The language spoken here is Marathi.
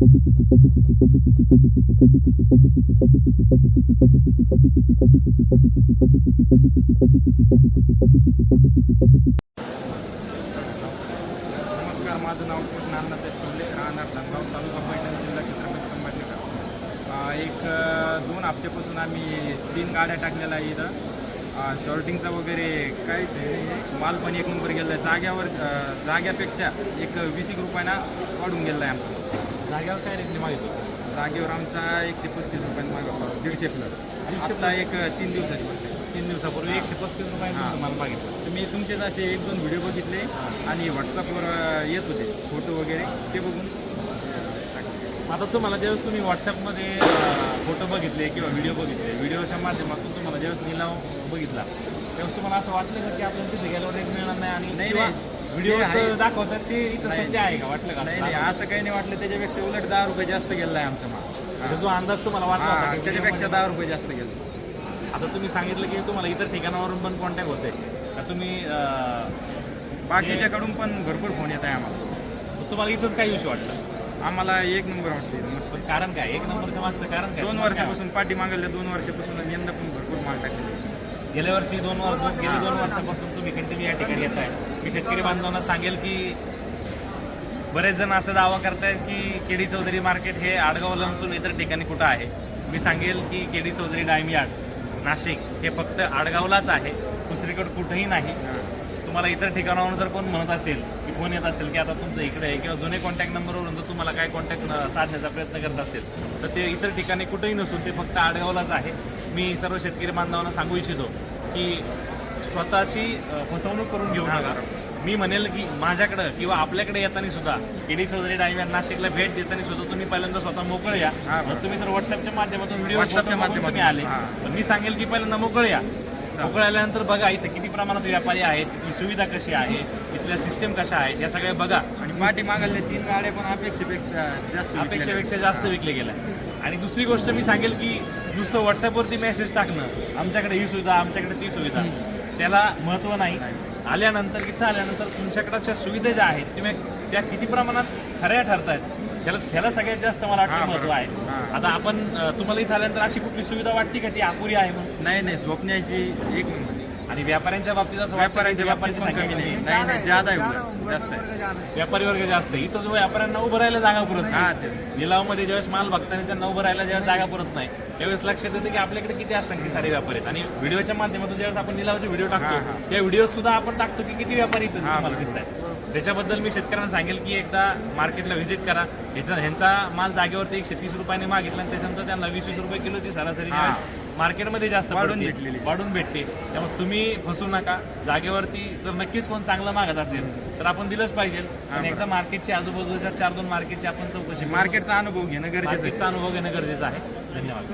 नमस्कार माझं नाव कृष्ण अण्णासाहेब कोल्हे राहणार धनगाव तालुका पैठण जिल्हा छत्रपती संभाजीनगर. एक दोन हप्त्यापासून आम्ही तीन गाड्या टाकलेल्या आहे इथं. शॉर्टिंगचा वगैरे काहीच नाही. माल पण एक नंबर गेला आहे जाग्यावर जाग्यापेक्षा एक वीस एक रुपयाना वाढून गेला आहे आमचा. जागेवर काय रेटने मागितलं जागेवर आमचा एकशे पस्तीस रुपयाने मागवला दीडशे प्लस आता एक तीन दिवसाची आहे. तीन दिवसापूर्वी एकशे पस्तीस रुपये हां. मला मागितलं. तर मी तुमचेच असे एक दोन व्हिडिओ बघितले आणि व्हॉट्सअपवर येत होते. फोटो वगैरे. ते बघून टाकले. आता तुम्हाला ज्यावेळेस तुम्ही व्हॉट्सअपमध्ये फोटो बघितले किंवा व्हिडिओ बघितले व्हिडिओच्या माध्यमातून तुम्हाला ज्यावेळेस निलाव बघितला त्यावेळेस तुम्हाला असं वाटलं का की आपल्याला तिथे गेल्यावर रेट मिळणार नाही आणि नाही, किंवा नाही. व्हिडिओ दाखवतात ते इथं. सत्य आहे का? वाटलं का? नाही नाही असं काही नाही वाटलं. त्याच्यापेक्षा उलट दहा रुपये जास्त गेला आहे आमचा माल. म्हणजे जो अंदाज तुम्हाला वाटला होता त्याच्यापेक्षा दहा रुपये जास्त गेला. आता तुम्ही सांगितलं की तुम्हाला इतर ठिकाणावरून पण कॉन्टॅक्ट होते. का तुम्ही बाकीच्याकडून पण भरपूर फोन येत आहे आम्हाला. तुम्हाला इथंच काय विषय वाटलं? आम्हाला एक नंबर वाटते कारण काय? एक नंबरच्या मागचं कारण काय? दोन वर्षापासून पाठी मागल्या दोन वर्षापासून यंदा पण भरपूर माल टाकले गेल्या वर्षी दोन वर्ष गेल्या दोन वर्षापासून तुम्ही कंटिन्यू या ठिकाणी येत आहे मी शेतकरी बांधवांना सांगेल की बरेच जण असं दावा करतायत की केडी चौधरी मार्केट हे आडगावला नसून इतर ठिकाणी कुठं आहे? मी सांगेल की केडी चौधरी डायम यार्ड नाशिक हे फक्त आडगावलाच आहे. दुसरीकडे कुठंही नाही. तुम्हाला इतर ठिकाणावरून जर कोण म्हणत असेल की फोन येत असेल की आता तुमचं इकडे आहे किंवा जुने कॉन्टॅक्ट नंबरवरून जर तुम्हाला काय कॉन्टॅक्ट साधण्याचा प्रयत्न करत असेल तर ते इतर ठिकाणी कुठंही नसून ते फक्त आडगावलाच आहे. मी सर्व शेतकरी बांधवांना सांगू इच्छितो की स्वतःची फसवणूक करून घेऊ नका. मी म्हणेल की माझ्याकडं किंवा आपल्याकडे येताना सुद्धा केडी चौधरी डायव्या नाशिकला भेट देताना सुद्धा तुम्ही पहिल्यांदा स्वतः मोकळ या. तुम्ही तर व्हॉट्सअपच्या माध्यमातून व्हिडिओ व्हॉट्सअपच्या तुम्ही माध्यमातून, आले. पण मी सांगेल की पहिल्यांदा मोकळ या. मोकळ आल्यानंतर बघा इथे किती प्रमाणात व्यापारी आहेत इथली सुविधा कशी आहे इथल्या सिस्टम कशा आहेत या सगळ्या बघा. आणि पाठी मागल्या तीन गाड्या पण अपेक्षेपेक्षा जास्त. अपेक्षेपेक्षा जास्त विकले गेल्या. आणि दुसरी गोष्ट मी सांगेल की नुसतं व्हॉट्सअपवरती मेसेज टाकणं आमच्याकडे ही सुविधा आमच्याकडे ती सुविधा. त्याला महत्त्व नाही. आल्यानंतर इथं आल्यानंतर तुमच्याकडच्या सुविधा ज्या आहेत तुम्ही त्या किती प्रमाणात खऱ्या ठरत आहेत त्याला त्याला सगळ्यात जास्त मला वाटतं बरोबर. आहे. आता आपण तुम्हाला इथं आल्यानंतर अशी कुठली सुविधा वाटते का ती अपुरी आहे म्हणून? नाही नाही झोपण्याची एक आणि व्यापाऱ्यांच्या बाबतीत असं व्यापाऱ्यांच्या बाबतीत पण कमी नाही. नाही नाही ज्यादा आहे उलट. जास्त आहे व्यापारी वर्ग जास्त आहे इथं जो व्यापाऱ्यांना उभं राहायला जागा पुरत हा, नाही ते. लिलावमध्ये ज्यावेळेस माल बघताना त्यांना उभं राहायला ज्यावेळेस जागा पुरत नाही त्यावेळेस लक्षात येतं की आपल्याकडे किती असंख्य सारे व्यापारी आहेत आणि व्हिडिओच्या माध्यमातून ज्यावेळेस आपण लिलावाचे व्हिडिओ हा, टाकतो. त्या व्हिडिओ सुद्धा आपण टाकतो की किती व्यापारी इथं हा, तुम्हाला दिसत आहेत त्याच्याबद्दल मी शेतकऱ्यांना सांगेल की एकदा मार्केटला व्हिजिट करा ह्याचा ह्यांचा माल जागेवरती एकशे तीस रुपयाने मागितला आणि त्याच्यानंतर त्यांना वीस वीस रुपये किलोची सरासरी हा. ज्यावेळेस मार्केटमध्ये जास्त वाढून पडते, भेटलेली. वाढून भेटते त्यामुळे तुम्ही फसू नका. जागेवरती जर नक्कीच कोण चांगलं मागत असेल तर आपण दिलंच पाहिजे. आणि. एकदा मार्केटची आजूबाजूच्या चार दोन मार्केटची आपण चौकशी करू. मार्केटचा अनुभव घेणं गरजेचं आहे. मार्केटचा अनुभव घेणं गरजेचं आहे. धन्यवाद.